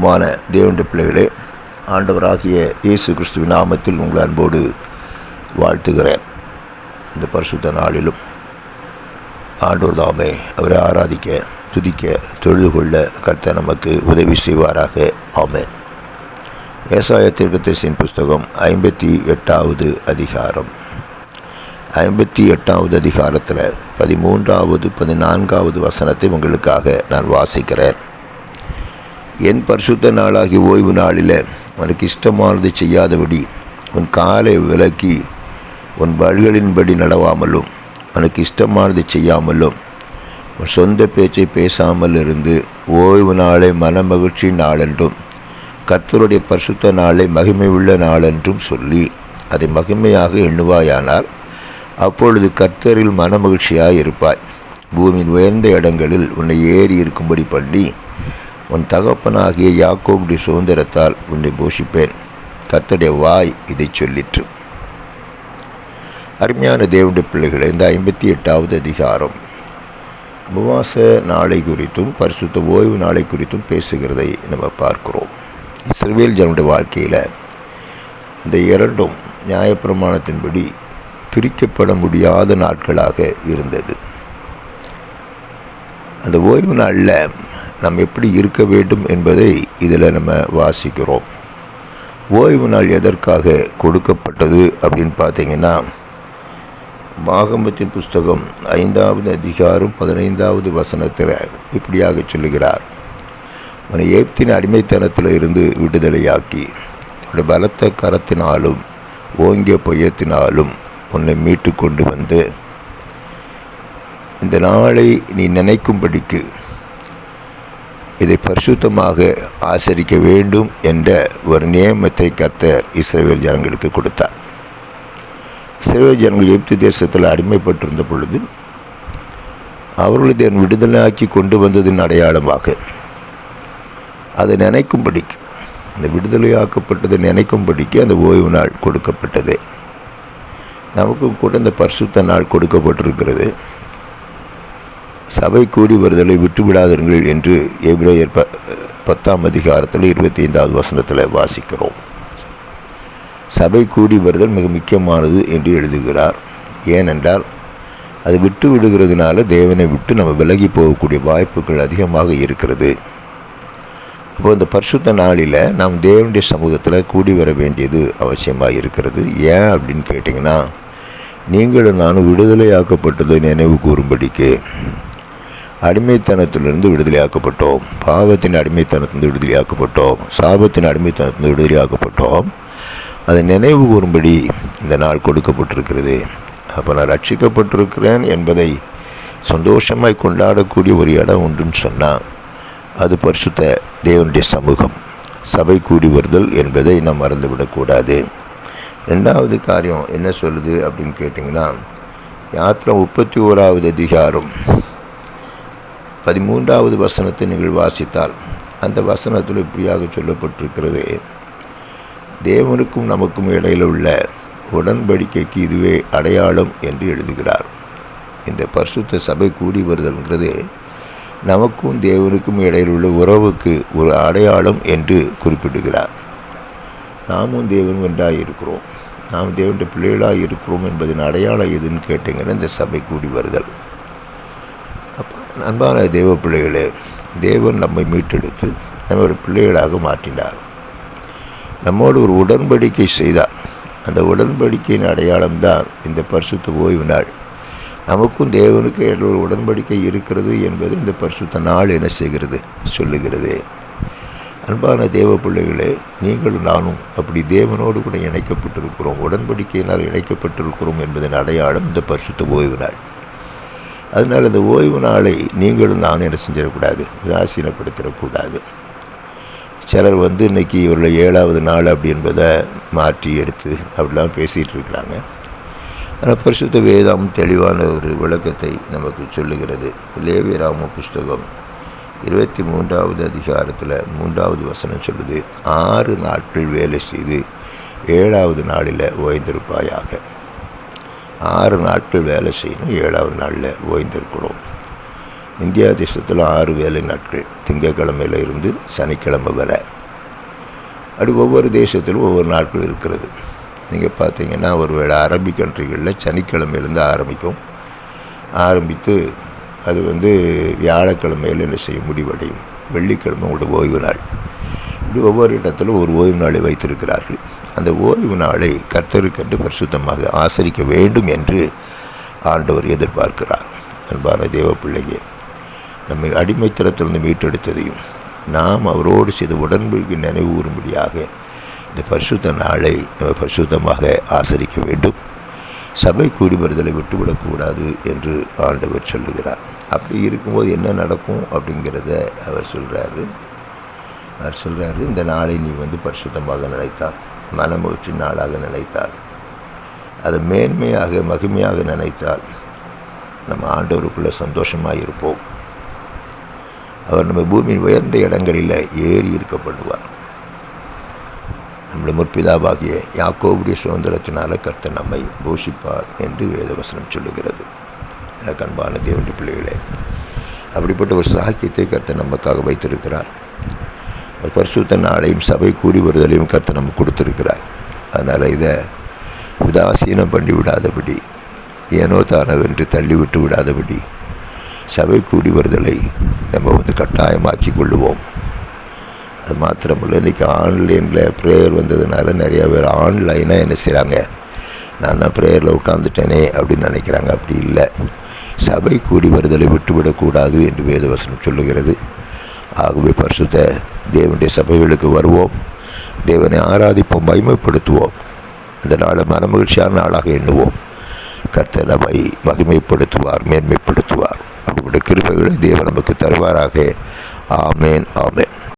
பிரியமான தேவனுடைய பிள்ளைகளே ஆண்டவராகிய இயேசு கிறிஸ்துவின் நாமத்தில் உங்களை அன்போடு வாழ்த்துகிறேன். இந்த பரிசுத்த நாளிலும் ஆண்டோர் தாமே அவரை ஆராதிக்க துதிக்க தொழுது கொள்ள கர்த்தர் நமக்கு உதவி செய்வாராக. ஆமென். விவசாய தீர்க்கதரிசியின் புஸ்தகம் ஐம்பத்தி எட்டாவது அதிகாரம். ஐம்பத்தி எட்டாவது அதிகாரத்தில் பதிமூன்றாவது பதினான்காவது வசனத்தை உங்களுக்காக நான் வாசிக்கிறேன். என் பரிசுத்த நாளாகி ஓய்வு நாளில் உனக்கு இஷ்டமானது செய்யாதபடி உன் காலை விலக்கி உன் வழிகளின்படி நடவாமலும் உனக்கு இஷ்டமானது செய்யாமலும் உன் சொந்த பேச்சை பேசாமல் இருந்து ஓய்வு நாளை மனமகிழ்ச்சி நாளென்றும் கர்த்தருடைய பரிசுத்த நாளை மகிமை உள்ள நாளென்றும் சொல்லி அதை மகிமையாக எண்ணுவாயானால் அப்பொழுது கர்த்தரில் மனமகிழ்ச்சியாக இருப்பாய். பூமியின் உயர்ந்த இடங்களில் உன்னை ஏறி இருக்கும்படி பண்ணி உன் தகப்பனாகிய யாக்கோபுடைய சுதந்திரத்தால் உன்னை போஷிப்பேன். கத்தடைய வாய் இதை சொல்லிற்று. அருமையான தேவனுடைய பிள்ளைகளை இந்த ஐம்பத்தி எட்டாவது அதிகாரம். உபவாச நாளை குறித்தும் பரிசுத்த ஓய்வு நாளை குறித்தும் பேசுகிறதை நம்ம பார்க்கிறோம். இஸ்ரவேல் ஜனுடைய வாழ்க்கையில் இந்த இரண்டும் நியாயப்பிரமாணத்தின்படி பிரிக்கப்பட முடியாத நாட்களாக இருந்தது. அந்த ஓய்வு நாளில் நாம் எப்படி இருக்க வேண்டும் என்பதை இதில் நம்ம வாசிக்கிறோம். ஓய்வு நாள் எதற்காக கொடுக்கப்பட்டது அப்படின்னு பார்த்தீங்கன்னா மாகம்பத்தின் புஸ்தகம் ஐந்தாவது அதிகாரம் பதினைந்தாவது வசனத்தில் இப்படியாக சொல்லுகிறார். உன்னை ஏப்தின் அடிமைத்தனத்தில் இருந்து விடுதலையாக்கி உடைய பலத்த கரத்தினாலும் ஓங்கிய பொய்யத்தினாலும் உன்னை மீட்டு கொண்டு வந்து இந்த நாளை நீ நினைக்கும்படிக்கு இதை பரிசுத்தமாக ஆசரிக்க வேண்டும் என்ற ஒரு நியமத்தை கர்த்தர் இஸ்ரேல் ஜனங்களுக்கு கொடுத்தார். இஸ்ரேல் ஜனங்கள் எப்தி தேசத்தில் அடிமைப்பட்டிருந்த பொழுது அவர்களை தன் விடுதலையாக்கி கொண்டு வந்ததின் அடையாளமாக அதை நினைக்கும்படிக்கு அந்த விடுதலையாக்கப்பட்டதை நினைக்கும்படிக்கு அந்த ஓய்வு நாள் கொடுக்கப்பட்டது. நமக்கும் கூட இந்த பரிசுத்த நாள் கொடுக்கப்பட்டிருக்கிறது. சபை கூடி வருதலை விட்டுவிடாதீர்கள் என்று எபிரேயர் ப பத்தாம் அதிகாரத்தில் இருபத்தி ஐந்தாவது வசனத்தில் வாசிக்கிறோம். சபை கூடி வருதல் மிக முக்கியமானது என்று எழுதுகிறார். ஏனென்றால் அது விட்டு விடுகிறதுனால தேவனை விட்டு நம்ம விலகி போகக்கூடிய வாய்ப்புகள் அதிகமாக இருக்கிறது. அப்போ இந்த பரிசுத்த நாளில் நாம் தேவனுடைய சமூகத்தில் கூடி வர வேண்டியது அவசியமாக இருக்கிறது. ஏன் அப்படின்னு கேட்டிங்கன்னா நீங்களும் நானும் விடுதலையாக்கப்பட்டதை நினைவு கூறும்படிக்கு அடிமைத்தனத்திலிருந்து விடுதலையாக்கப்பட்டோம். பாவத்தின் அடிமைத்தனத்திலிருந்து விடுதலையாக்கப்பட்டோம். சாபத்தின் அடிமைத்தனத்திலிருந்து விடுதலையாக்கப்பட்டோம். அதை நினைவு கூறும்படி இந்த நாள் கொடுக்கப்பட்டிருக்கிறது. அப்போ நான் ரட்சிக்கப்பட்டிருக்கிறேன் என்பதை சந்தோஷமாய் கொண்டாடக்கூடிய ஒரு இடம் உண்டுன்னு சொன்னால் அது பரிசுத்த தேவனுடைய சமூகம். சபை கூடி வருதல் என்பதை நாம் மறந்துவிடக்கூடாது. ரெண்டாவது காரியம் என்ன சொல்லுது அப்படின்னு கேட்டிங்கன்னா யாத்திரை முப்பத்தி ஓராவது அதிகாரம். பதிமூன்றாவது வசனத்தை நீங்கள் வாசித்தால் அந்த வசனத்தில் இப்படியாக சொல்லப்பட்டிருக்கிறது. தேவனுக்கும் நமக்கும் இடையில் உள்ள உடன்படிக்கைக்கு இதுவே அடையாளம் என்று எழுதுகிறார். இந்த பரிசுத்த சபை கூடி வருதல்ங்கிறது நமக்கும் தேவனுக்கும் இடையில் உள்ள உறவுக்கு ஒரு அடையாளம் என்று குறிப்பிடுகிறார். நாமும் தேவன் ஒன்றாக இருக்கிறோம். நாம் தேவனுடைய பிள்ளைகளாக இருக்கிறோம் என்பதன் அடையாளம் எதுன்னு கேட்டிங்கன்னா இந்த சபை கூடி வருதல். அன்பான தேவ பிள்ளைகளே தேவன் நம்மை மீட்டெடுத்து ஒரு பிள்ளைகளாக மாற்றினார். நம்மோடு ஒரு உடன்படிக்கை செய்தார். அந்த உடன்படிக்கையின் அடையாளம்தான் இந்த பரிசுத்த ஓய்வு நாள். நமக்கும் தேவனுக்கு ஒரு உடன்படிக்கை இருக்கிறது என்பது இந்த பரிசுத்த நாள் என்ன செய்கிறது? சொல்லுகிறது. அன்பான தேவ பிள்ளைகளே நீங்களும் நானும் அப்படி தேவனோடு கூட இணைக்கப்பட்டிருக்கிறோம். உடன்படிக்கையினால் இணைக்கப்பட்டிருக்கிறோம் என்பதன் அடையாளம் இந்த பரிசுத்த ஓய்வு நாள். அதனால் அந்த ஓய்வு நாளை நீங்களும் நானும் என்ன செஞ்சிடக்கூடாது உதாசீனப்படுத்திடக்கூடாது சிலர் வந்து இன்றைக்கி இவருடைய ஏழாவது நாள் அப்படி என்பதை மாற்றி எடுத்து அப்படிலாம் பேசிகிட்டு இருக்கிறாங்க. ஆனால் பரிசுத்த வேதம் தெளிவான ஒரு விளக்கத்தை நமக்கு சொல்லுகிறது. லேவியராம புஸ்தகம் இருபத்தி மூன்றாவது அதிகாரத்தில் மூன்றாவது வசனம் சொல்லுது ஆறு நாட்கள் வேலை செய்து ஏழாவது நாளில் ஓய்ந்திருப்பாயாக. ஆறு நாட்கள் வேலை செய்யணும் ஏழாவது நாளில் ஓய்ந்திருக்கணும். இந்தியா தேசத்தில் ஆறு வேலை நாட்கள் திங்கக்கிழமையில் இருந்து சனிக்கிழமை வர. அப்படி ஒவ்வொரு தேசத்திலும் ஒவ்வொரு நாட்கள் இருக்கிறது. நீங்கள் பார்த்தீங்கன்னா ஒருவேளை அரபிக் கண்ட்ரிகளில் சனிக்கிழமையிலேருந்து ஆரம்பிக்கும். ஆரம்பித்து அது வந்து வியாழக்கிழமையில் என்ன செய்ய முடிவடையும். வெள்ளிக்கிழமை உங்களோட ஓய்வு நாள். இப்படி ஒவ்வொரு இடத்துல ஒரு ஓய்வு நாளை வைத்திருக்கிறார்கள். அந்த ஓய்வு நாளை கர்த்தருக்கென்று பரிசுத்தமாக ஆசரிக்க வேண்டும் என்று ஆண்டவர் எதிர்பார்க்கிறார். அன்பான தேவ பிள்ளையே நம்மை அடிமைத்தனத்திலிருந்து மீட்டெடுத்ததையும் நாம் அவரோடு செய்த உடன்படிக்கை நினைவு கூறும்படியாக இந்த பரிசுத்த நாளை நம்ம பரிசுத்தமாக ஆசரிக்க வேண்டும். சபை கூடி வருதலை விட்டுவிடக்கூடாது என்று ஆண்டவர் சொல்லுகிறார். அப்படி இருக்கும்போது என்ன நடக்கும் அப்படிங்கிறத அவர் சொல்கிறாரு அவர் சொல்கிறாரு இந்த நாளை நீ வந்து பரிசுத்தமாக நினைத்தால் மனமகிழ்ச்சி நாளாக நினைத்தால் அதை மேன்மையாக மகிமையாக நினைத்தால் நம்ம ஆண்டவருக்குள்ளே சந்தோஷமாக இருப்போம். அவர் நம்ம பூமியின் உயர்ந்த இடங்களில் ஏறி இருக்கப்படுவார். நம்முடைய முற்பிதாவாகிய யாக்கோவுடைய சுதந்திரத்தினால கர்த்தர் நம்மை போஷிப்பார் என்று வேதவசனம் சொல்லுகிறது. எனக்கு அன்பான தேவனுடைய பிள்ளைகளே அப்படிப்பட்ட ஒரு சாக்கியத்தை கர்த்தர் நமக்காக வைத்திருக்கிறார். பரிசுத்த நாளையும் சபை கூடி வருதலையும் கற்று நம்ம கொடுத்துருக்கிறார். அதனால் இதை உதாசீனம் பண்ணி விடாதபடி ஏனோ தானவென்று தள்ளி விட்டு விடாதபடி சபை கூடி வருதலை நம்ம வந்து கட்டாயமாக்கி கொள்ளுவோம். அது மாத்திரமில்லை இன்றைக்கி ஆன்லைனில் ப்ரேயர் வந்ததுனால நிறையா பேர் ஆன்லைனாக என்ன செய்கிறாங்க நான் தான் ப்ரேயரில் உட்காந்துட்டேனே அப்படின்னு நினைக்கிறாங்க. அப்படி இல்லை. சபை கூடி வருதலை விட்டுவிடக்கூடாது என்று வேதவசனம் சொல்லுகிறது. ஆகவே பரிசுத்த தேவனுடைய சபைகளுக்கு வருவோம். தேவனை ஆராதிப்போம் மகிமைப்படுத்துவோம். அதனால் நாளை மனமகிழ்ச்சியான நாளாக எண்ணுவோம். கர்த்தர் நம்மை மகிமைப்படுத்துவார் மேன்மைப்படுத்துவார். அவருடைய கிருபைகளை தேவன் நமக்கு தருவாராக. ஆமேன் ஆமேன்.